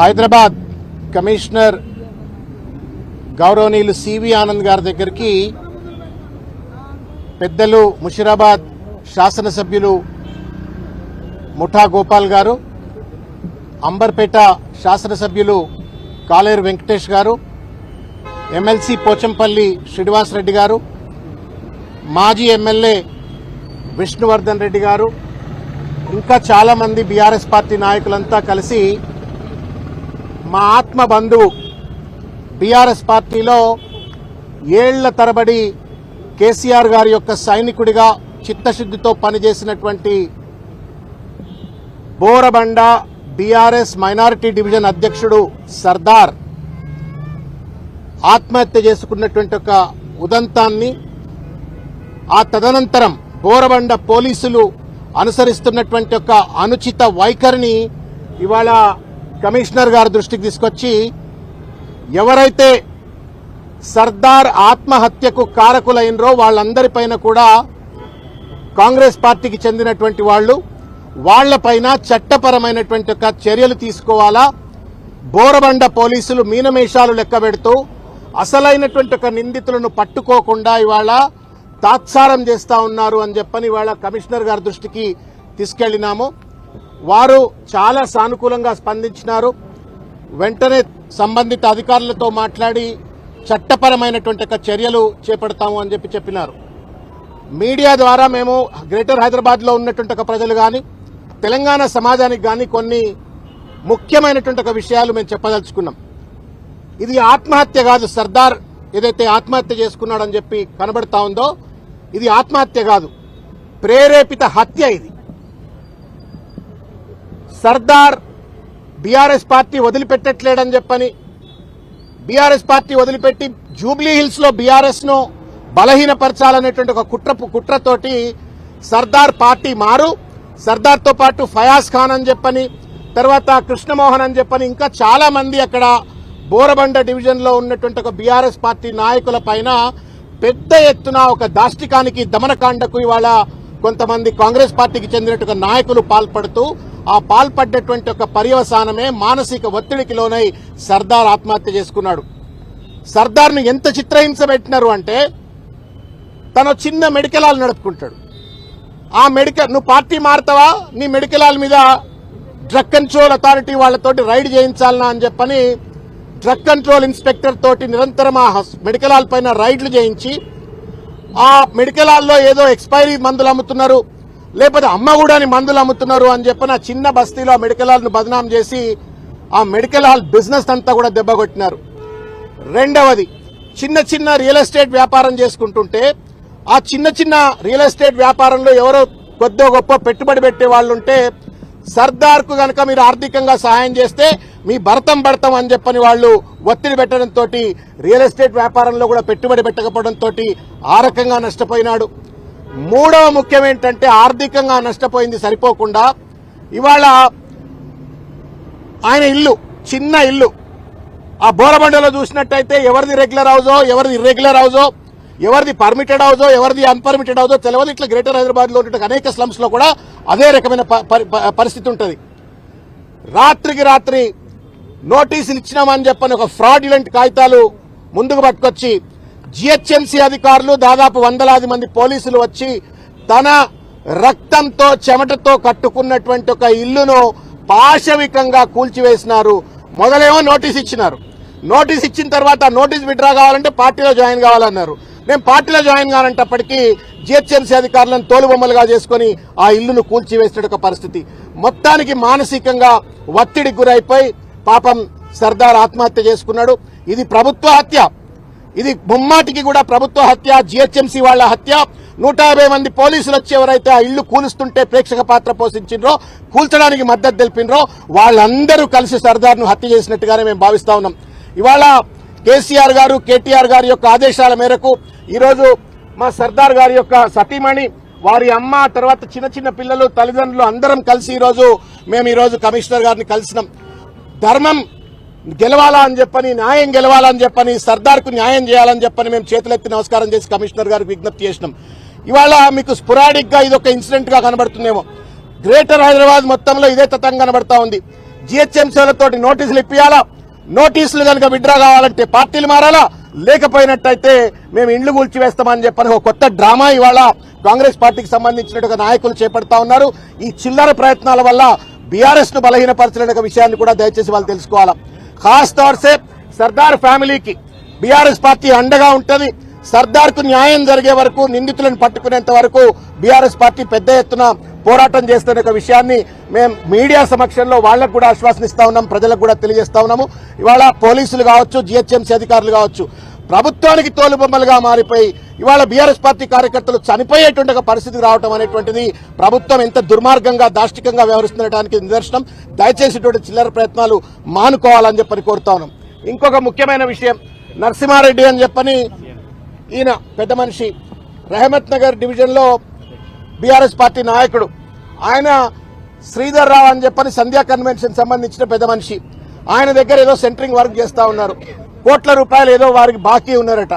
Hyderabad commissioner గౌరవనీయులు CV Anand గారి దగ్గరికి పెద్దలు ముషిరాబాద్ శాసనసభ్యులు ముఠా గోపాల్ గారు అంబర్పేట శాసనసభ్యులు కాలేరు వెంకటేష్ గారు ఎమ్మెల్సీ పోచంపల్లి శ్రీనివాస్ రెడ్డి గారు మాజీ ఎమ్మెల్యే విష్ణువర్ధన్ రెడ్డి గారు ఇంకా చాలామంది బీఆర్ఎస్ పార్టీ నాయకులంతా కలిసి మా ఆత్మ బంధువు బీఆర్ఎస్ పార్టీలో ఏళ్ళ తరబడి కేసీఆర్ గారి యొక్క సైనికుడిగా చిత్తశుద్ధితో పనిచేసినటువంటి బోరబండ బీఆర్ఎస్ మైనారిటీ డివిజన్ అధ్యక్షుడు సర్దార్ ఆత్మహత్య చేసుకున్నటువంటి ఒక ఉదంతాన్ని ఆ తదనంతరం బోరబండ పోలీసులు అనుసరిస్తున్నటువంటి ఒక అనుచిత వైఖరిని ఇవాళ కమిషనర్ గారి దృష్టికి తీసుకొచ్చి ఎవరైతే సర్దార్ ఆత్మహత్యకు కారకులైనరో వాళ్ళందరిపైన కూడా కాంగ్రెస్ పార్టీకి చెందినటువంటి వాళ్ళు వాళ్ళపైన చట్టపరమైనటువంటి ఒక చర్యలు తీసుకోవాలా? బోరబండ పోలీసులు మీనమేషాలు లెక్క పెడుతూ అసలైనటువంటి ఒక నిందితులను పట్టుకోకుండా ఇవాళ తాత్సారం చేస్తా ఉన్నారు అని చెప్పని ఇవాళ కమిషనర్ గారి దృష్టికి తీసుకెళ్ళినాము వారు చాలా సానుకూలంగా స్పందించినారు. వెంటనే సంబంధిత అధికారులతో మాట్లాడి చట్టపరమైనటువంటి చర్యలు చేపడతాము అని చెప్పి చెప్పినారు. మీడియా ద్వారా మేము గ్రేటర్ హైదరాబాద్లో ఉన్నటువంటి ఒక ప్రజలు కానీ తెలంగాణ సమాజానికి కానీ కొన్ని ముఖ్యమైనటువంటి ఒక విషయాలు మేము చెప్పదలుచుకున్నాం. ఇది ఆత్మహత్య కాదు సర్దార్ ఏదైతే ఆత్మహత్య చేసుకున్నాడని చెప్పి కనబడతా ఉందో ఇది ఆత్మహత్య కాదు. ప్రేరేపిత హత్య ఇది. సర్దార్ బీఆర్ఎస్ పార్టీ వదిలిపెట్టట్లేడని చెప్పని బీఆర్ఎస్ పార్టీ వదిలిపెట్టి జూబ్లీ హిల్స్లో బీఆర్ఎస్ను బలహీనపరచాలనేటువంటి ఒక కుట్ర కుట్రతోటి సర్దార్ పార్టీ మారు సర్దార్తో పాటు ఫయాజ్ ఖాన్ అని చెప్పని తర్వాత కృష్ణమోహన్ అని చెప్పని ఇంకా చాలా మంది అక్కడ బోరబండ డివిజన్లో ఉన్నటువంటి ఒక బీఆర్ఎస్ పార్టీ నాయకుల పైన పెద్ద ఎత్తున ఒక దాష్టికానికి దమనకాండకు ఇవాళ కొంతమంది కాంగ్రెస్ పార్టీకి చెందినట్టుగా నాయకులు పాల్పడుతూ ఆ పాల్పడ్డటువంటి ఒక పర్యవసానమే మానసిక ఒత్తిడికి లోనై సర్దార్ ఆత్మహత్య చేసుకున్నాడు. సర్దార్ను ఎంత చిత్రహింస పెట్టినారు అంటే తన చిన్న మెడికల్ నడుపుకుంటాడు. ఆ మెడికల్ నువ్వు పార్టీ మారుతావా? నీ మెడికలాల మీద డ్రగ్ కంట్రోల్ అథారిటీ వాళ్ళతోటి రైడ్ చేయించాలనా అని చెప్పని డ్రగ్ కంట్రోల్ ఇన్స్పెక్టర్ తోటి నిరంతరం ఆ హస్- పైన రైడ్లు చేయించి ఆ మెడికలాల్లో ఏదో ఎక్స్పైరీ మందులు అమ్ముతున్నారు. లేకపోతే అమ్మగూడని మందులు అమ్ముతున్నారు అని చెప్పిన చిన్న బస్తీలో ఆ మెడికల్ హాల్ను బదనాం చేసి ఆ మెడికల్ హాల్ బిజినెస్ అంతా కూడా దెబ్బకొట్టినారు రెండవది చిన్న చిన్న రియల్ ఎస్టేట్ వ్యాపారం చేసుకుంటుంటే ఆ చిన్న చిన్న రియల్ ఎస్టేట్ వ్యాపారంలో ఎవరో కొద్దో గొప్ప పెట్టుబడి పెట్టే వాళ్ళు ఉంటే సర్దార్కు కనుక గనక మీరు ఆర్థికంగా సహాయం చేస్తే మీ భరతం భరతం అని చెప్పని వాళ్ళు ఒత్తిడి పెట్టడంతో రియల్ ఎస్టేట్ వ్యాపారంలో కూడా పెట్టుబడి పెట్టకపోవడంతో ఆ రకంగా నష్టపోయినాడు. మూడవ ముఖ్యం ఏంటంటే ఆర్థికంగా నష్టపోయింది సరిపోకుండా ఇవాళ ఆయన ఇల్లు చిన్న ఇల్లు. ఆ బోరబండలో చూసినట్టయితే ఎవరిది రెగ్యులర్ హౌజో ఎవరిది ఇర్రెగ్యులర్ హౌజో ఎవరిది పర్మిటెడ్ హౌజో ఎవరిది అన్పర్మిటెడ్ హౌజో తెలియదు ఇట్లా గ్రేటర్ హైదరాబాద్లో ఉన్నటువంటి అనేక స్లమ్స్లో కూడా అదే రకమైన ప- ప- పరిస్థితి ఉంటుంది. రాత్రికి రాత్రి నోటీసులు ఇచ్చినామని చెప్పని ఒక ఫ్రాడ్యులెంట్ కాగితాలు ముందుకు పట్టుకొచ్చి జిహెచ్ఎంసీ అధికారులు దాదాపు వందలాది మంది పోలీసులు వచ్చి తన రక్తంతో చెమటతో కట్టుకున్నటువంటి ఒక ఇల్లును పాశవికంగా కూల్చివేసినారు. మొదలేమో నోటీస్ ఇచ్చినారు. నోటీస్ ఇచ్చిన తర్వాత నోటీస్ విడ్రా కావాలంటే పార్టీలో జాయిన్ కావాలన్నారు. మేము పార్టీలో జాయిన్ కావాలంటప్పటికీ జిహెచ్ఎంసీ అధికారులను తోలుబొమ్మలుగా చేసుకుని ఆ ఇల్లును కూల్చివేసిన ఒక పరిస్థితి. మొత్తానికి మానసికంగా ఒత్తిడికి గురైపోయి పాపం సర్దార్ ఆత్మహత్య చేసుకున్నాడు. ఇది ప్రభుత్వ హత్య. ఇది ముమ్మాటికి కూడా ప్రభుత్వ హత్య జిహెచ్ఎంసీ వాళ్ళ హత్య. నూట యాభై మంది పోలీసులు వచ్చి ఎవరైతే ఆ ఇల్లు కూలుస్తుంటే ప్రేక్షక పాత్ర పోషించిండ్రో కూల్చడానికి మద్దతు తెలిపినరో వాళ్ళందరూ కలిసి సర్దార్ను హత్య చేసినట్టుగానే మేము భావిస్తా ఉన్నాం. ఇవాళ కేసీఆర్ గారు కేటీఆర్ గారి యొక్క ఆదేశాల మేరకు ఈరోజు మా సర్దార్ గారి యొక్క సతీమణి వారి అమ్మ తర్వాత చిన్న చిన్న పిల్లలు తల్లిదండ్రులు అందరం కలిసి ఈరోజు మేము ఈరోజు కమిషనర్ గారిని కలిసినాం. ధర్మం గెలవాలా అని చెప్పని న్యాయం గెలవాలా అని చెప్పని సర్దార్కు న్యాయం చేయాలని చెప్పని మేము చేతులెత్తి నమస్కారం చేసి కమిషనర్ గారికి విజ్ఞప్తి చేసినాం. ఇవాళ మీకు స్పురాడిక్గా ఇది ఒక ఇన్సిడెంట్గా కనబడుతుందేమో. గ్రేటర్ హైదరాబాద్ మొత్తంలో ఇదే తతంగా కనబడతా ఉంది. జిహెచ్ఎంసీలతో నోటీసులు ఇప్పియాలా? నోటీసులు కనుక విడ్రా కావాలంటే పార్టీలు మారాలా? లేకపోయినట్టయితే మేము ఇండ్లు కూల్చివేస్తామని చెప్పని ఒక కొత్త డ్రామా ఇవాళ కాంగ్రెస్ పార్టీకి సంబంధించినట్టుగా నాయకులు చేపడతా ఉన్నారు. ఈ చిల్లర ప్రయత్నాల వల్ల బీఆర్ఎస్ను బలహీనపరచలేని విషయాన్ని కూడా దయచేసి వాళ్ళు తెలుసుకోవాలా. ఖాస్ తౌర్ సే సర్దార్ ఫ్యామిలీకి బీఆర్ఎస్ పార్టీ అండగా ఉంటుంది సర్దార్కు న్యాయం జరిగే వరకు నిందితులను పట్టుకునేంత వరకు బీఆర్ఎస్ పార్టీ పెద్ద ఎత్తున పోరాటం చేస్తున్న ఒక విషయాన్ని మేము మీడియా సమక్షంలో వాళ్ళకు కూడా ఆశ్వాసనిస్తా ఉన్నాం ప్రజలకు కూడా తెలియజేస్తా ఉన్నాము. ఇవాళ పోలీసులు కావచ్చు జిహెచ్ఎంసీ అధికారులు కావచ్చు ప్రభుత్వానికి తోలుబొమ్మలుగా మారిపోయి ఇవాళ బీఆర్ఎస్ పార్టీ కార్యకర్తలు చనిపోయేటువంటి ఒక పరిస్థితి రావటం అనేటువంటిది ప్రభుత్వం ఎంత దుర్మార్గంగా దాష్టికంగా వ్యవహరిస్తుండటానికి నిదర్శనం. దయచేసి ఇటువంటి చిల్లర ప్రయత్నాలు మానుకోవాలని చెప్పని కోరుతా ఉన్నాం. ఇంకొక ముఖ్యమైన విషయం నరసింహారెడ్డి అని చెప్పని ఈయన పెద్ద మనిషి. రెహమత్ నగర్ డివిజన్లో బీఆర్ఎస్ పార్టీ నాయకుడు. ఆయన శ్రీధర్ రావు అని చెప్పని సంధ్యా కన్వెన్షన్ సంబంధించిన పెద్ద మనిషి. ఆయన దగ్గర ఏదో సెంటరింగ్ వర్క్ చేస్తూ ఉన్నారు. కోట్ల రూపాయలు ఏదో వారికి బాకీ ఉన్నారట.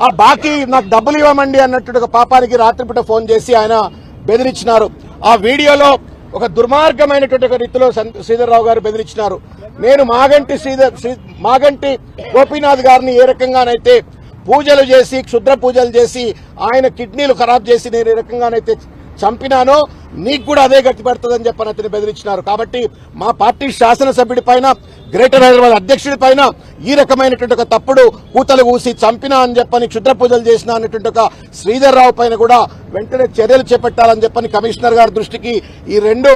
ఆ బాకీ నాకు డబ్బులు ఇవ్వమండి అన్నట్టు ఒక పాపానికి రాత్రిపూట ఫోన్ చేసి ఆయన బెదిరించినారు. ఆ వీడియోలో ఒక దుర్మార్గమైనటువంటి ఒక రీతిలో సం- శ్రీధర్రావు గారు బెదిరించినారు. నేను మాగంటి శ్రీధర్ శ్రీ- మాగంటి గోపీనాథ్ గారిని ఏ రకంగానైతే పూజలు చేసి క్షుద్ర పూజలు చేసి ఆయన కిడ్నీలు ఖరాబ్ చేసి నేను ఏ రకంగానైతే చంపినానో నీకు కూడా అదే గట్టి పడుతుందని చెప్పని అతని బెదిరించినారు. కాబట్టి మా పార్టీ శాసనసభ్యుడి పైన గ్రేటర్ హైదరాబాద్ అధ్యక్షుడి పైన ఈ రకమైనటువంటి ఒక తప్పుడు కూతలు కూసి చంపినా అని చెప్పని క్షుద్ర పూజలు చేసిన అన్నటువంటి ఒక శ్రీధర్ రావు పైన కూడా వెంటనే చర్యలు చేపట్టాలని చెప్పని కమిషనర్ గారి దృష్టికి ఈ రెండు